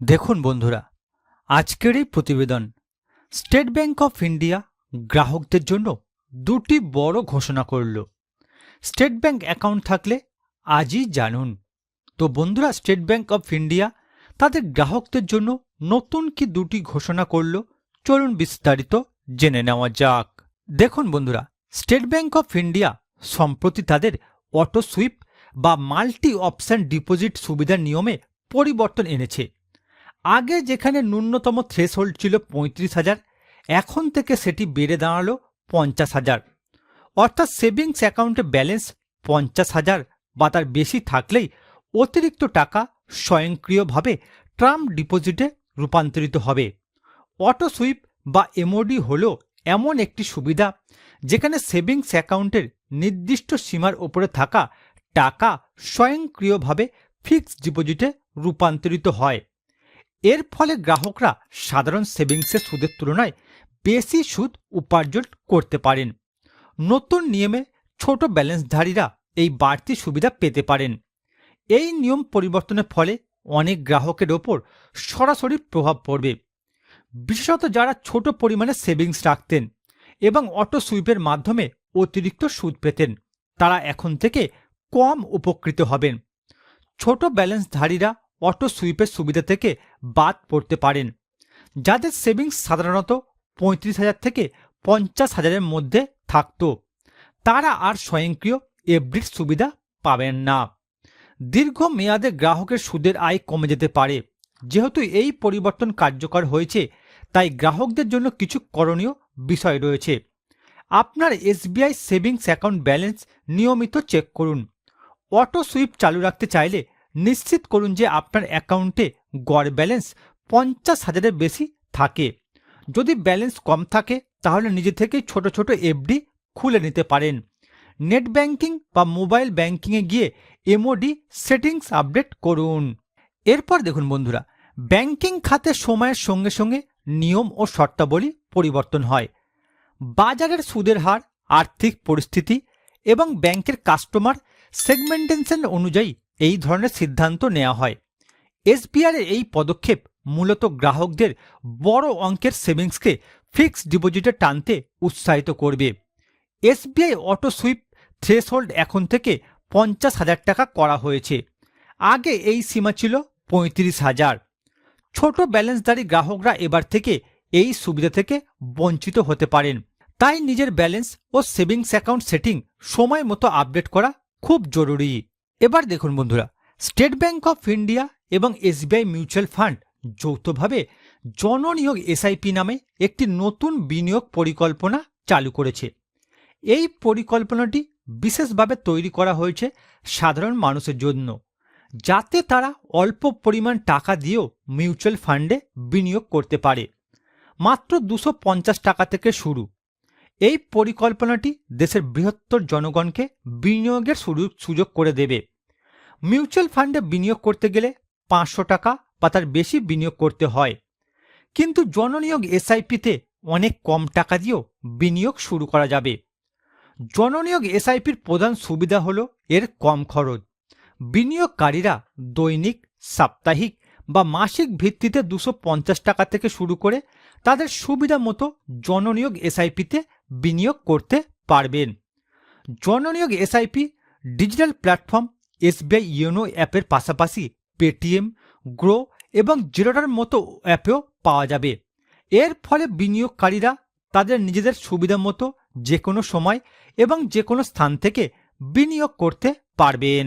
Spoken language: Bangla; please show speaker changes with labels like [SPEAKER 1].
[SPEAKER 1] দেখুন বন্ধুরা, আজকের এই প্রতিবেদন স্টেট ব্যাংক অফ ইন্ডিয়া গ্রাহকদের জন্য দুটি বড় ঘোষণা করল। স্টেট ব্যাংক অ্যাকাউন্ট থাকলে আজই জানুন। তো বন্ধুরা, স্টেট ব্যাংক অফ ইন্ডিয়া তাদের গ্রাহকদের জন্য নতুন কি দুটি ঘোষণা করল চলুন বিস্তারিত জেনে নেওয়া যাক। দেখুন বন্ধুরা, স্টেট ব্যাংক অফ ইন্ডিয়া সম্প্রতি তাদের অটো সুইপ বা মাল্টি অপশন ডিপোজিট সুবিধার নিয়মে পরিবর্তন এনেছে। আগে যেখানে ন্যূনতম থ্রেশহোল্ড ছিল পঁয়ত্রিশ হাজার, এখন থেকে সেটি বেড়ে দাঁড়াল পঞ্চাশ হাজার। অর্থাৎ সেভিংস অ্যাকাউন্টে ব্যালেন্স পঞ্চাশ হাজার বা তার বেশি থাকলেই অতিরিক্ত টাকা স্বয়ংক্রিয়ভাবে টার্ম ডিপোজিটে রূপান্তরিত হবে। অটো সুইপ বা এমওডি হল এমন একটি সুবিধা যেখানে সেভিংস অ্যাকাউন্টের নির্দিষ্ট সীমার ওপরে থাকা টাকা স্বয়ংক্রিয়ভাবে ফিক্সড ডিপোজিটে রূপান্তরিত হয়। এর ফলে গ্রাহকরা সাধারণ সেভিংসের সুদের তুলনায় বেশি সুদ উপার্জন করতে পারেন। নতুন নিয়মে ছোট ব্যালেন্সধারীরা এই বাড়তি সুবিধা পেতে পারেন। এই নিয়ম পরিবর্তনের ফলে অনেক গ্রাহকের ওপর সরাসরি প্রভাব পড়বে। বিশেষত যারা ছোট পরিমাণে সেভিংস রাখতেন এবং অটো সুইপের মাধ্যমে অতিরিক্ত সুদ পেতেন, তারা এখন থেকে কম উপকৃত হবেন। ছোট ব্যালেন্সধারীরা অটো সুইপের সুবিধা থেকে বাদ পড়তে পারেন। যাদের সেভিংস সাধারণত পঁয়ত্রিশ হাজার থেকে পঞ্চাশ হাজারের মধ্যে থাকত, তারা আর স্বয়ংক্রিয় এফডির সুবিধা পাবেন না। দীর্ঘ মেয়াদে গ্রাহকের সুদের আয় কমে যেতে পারে। যেহেতু এই পরিবর্তন কার্যকর হয়েছে, তাই গ্রাহকদের জন্য কিছু করণীয় বিষয় রয়েছে। আপনার এসবিআই সেভিংস অ্যাকাউন্ট ব্যালেন্স নিয়মিত চেক করুন। অটো সুইপ চালু রাখতে চাইলে নিশ্চিত করুন যে আপনার অ্যাকাউন্টে গড় ব্যালেন্স পঞ্চাশ হাজারের বেশি থাকে। যদি ব্যালেন্স কম থাকে, তাহলে নিজে থেকেই ছোট ছোট এফডি খুলে নিতে পারেন। নেট ব্যাংকিং বা মোবাইল ব্যাংকিংয়ে গিয়ে এমওডি সেটিংস আপডেট করুন। এরপর দেখুন বন্ধুরা, ব্যাংকিং খাতে সময়ের সঙ্গে সঙ্গে নিয়ম ও শর্তাবলী পরিবর্তন হয়। বাজারের সুদের হার, আর্থিক পরিস্থিতি এবং ব্যাংকের কাস্টমার সেগমেন্টেশন অনুযায়ী এই ধরনের সিদ্ধান্ত নেওয়া হয়। এসবিআর এই পদক্ষেপ মূলত গ্রাহকদের বড় অঙ্কের সেভিংসকে ফিক্সড ডিপোজিটে টানতে উৎসাহিত করবে। এসবিআই অটো সুইপ থ্রেশহোল্ড এখন থেকে পঞ্চাশ হাজার টাকা করা হয়েছে। আগে এই সীমা ছিল পঁয়ত্রিশ হাজার। ছোট ব্যালেন্সদারি গ্রাহকরা এবার থেকে এই সুবিধা থেকে বঞ্চিত হতে পারেন। তাই নিজের ব্যালেন্স ও সেভিংস অ্যাকাউন্ট সেটিং সময় মতো আপডেট করা খুব জরুরি। এবার দেখুন বন্ধুরা, স্টেট ব্যাংক অফ ইন্ডিয়া এবং এসবিআই মিউচুয়াল ফান্ড যৌথভাবে জননিয়োগ এসআইপি নামে একটি নতুন বিনিয়োগ পরিকল্পনা চালু করেছে। এই পরিকল্পনাটি বিশেষভাবে তৈরি করা হয়েছে সাধারণ মানুষের জন্য, যাতে তারা অল্প পরিমাণ টাকা দিয়েও মিউচুয়াল ফান্ডে বিনিয়োগ করতে পারে। মাত্র দুশো টাকা থেকে শুরু। এই পরিকল্পনাটি দেশের বৃহত্তর জনগণকে বিনিয়োগের সুযোগ করে দেবে। মিউচুয়াল ফান্ডে বিনিয়োগ করতে গেলে পাঁচশো টাকা বা তার বেশি বিনিয়োগ করতে হয়। কিন্তু জননিয়োগ এসআইপিতে অনেক কম টাকা দিয়েও বিনিয়োগ শুরু করা যাবে। জননিয়োগ এসআইপির প্রধান সুবিধা হল এর কম খরচ। বিনিয়োগকারীরা দৈনিক, সাপ্তাহিক বা মাসিক ভিত্তিতে দুশো পঞ্চাশ টাকা থেকে শুরু করে তাদের সুবিধা মতো জননিয়োগ এসআইপিতে বিনিয়োগ করতে পারবেন। জননিয়োগ SIP, digital platform, SBI YONO অ্যাপের পাশাপাশি পেটিএম, গ্রো এবং জিরোটার মতো অ্যাপেও পাওয়া যাবে। এর ফলে বিনিয়োগকারীরা তাদের নিজেদের সুবিধা মতো যে কোনো সময় এবং যে কোনো স্থান থেকে বিনিয়োগ করতে পারবেন।